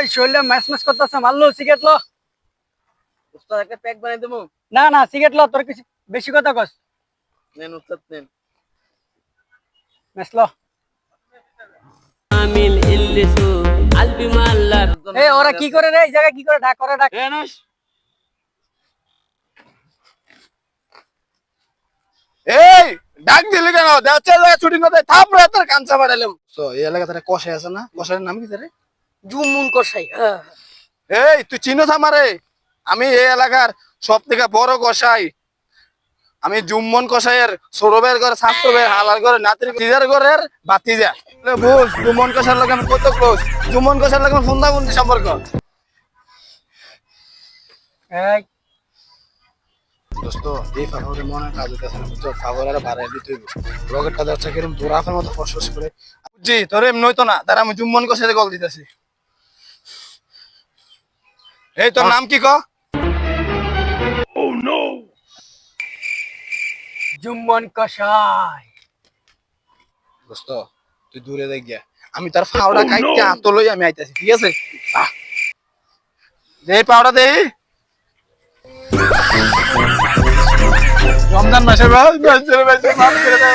এই শরীরটা match match করতেছে মারলো সিগারেট লো। উস্তাদ একটা প্যাক বানাই দেবো? না না সিগারেট লো তোর কিছু বেশি কথা কস। নেন উস্তাদ নেন। ম্যাচ লো। আমিল ইল্লিসু আলবি মাল্লার। এই ওরা কি করে রে? এই জায়গায় কি করে? ডাক করে ডাক এই ডাক দিলি কেন? দেখছে ছুটি না দেয় থাপড়ে তোর কাঞ্চা বাড়াইলাম। তো এই এলাকা তারা কষাই আছে না? কষাইয়ের নাম কি তারে জুমুন কষাই হ্যাঁ। এই তুই চিনোস আমারে? আমি এই এলাকার সব থেকে বড় কষাই আমি জুম্মন কষাইয়ের সৌরভের ঘরে শাস্ত্রবের হালার ঘরে নাতির তিজার ঘরের বাতিজা বুঝ জুম্মন কষার লাগে আমি কত ক্লোজ জুম্মন কষার লাগে আমার বন্ধু সম্পর্ক। দোস্ত এই মনে কাজ হইতেছে না বুঝছ? ফাগর আর বাড়াই দিতে হইব। রকেটটা যাচ্ছে কিরম দোরাফের মতো ফসফস করে। বুঝছি তোর এমনি হইতো না তারা আমি জুম্মন কষাইতে কল দিতেছি। এই তোর নাম কি ক? জুম্মন কষাই দোস্ত তুই দূরে দেখ গিয়া। আমি তার ফাওড়া খাইতে হাত লই আমি আইতাছি ঠিক আছে? দে পাওড়া দে। রমজান মাসে ভাই মাসে মাসে মাফ করে দে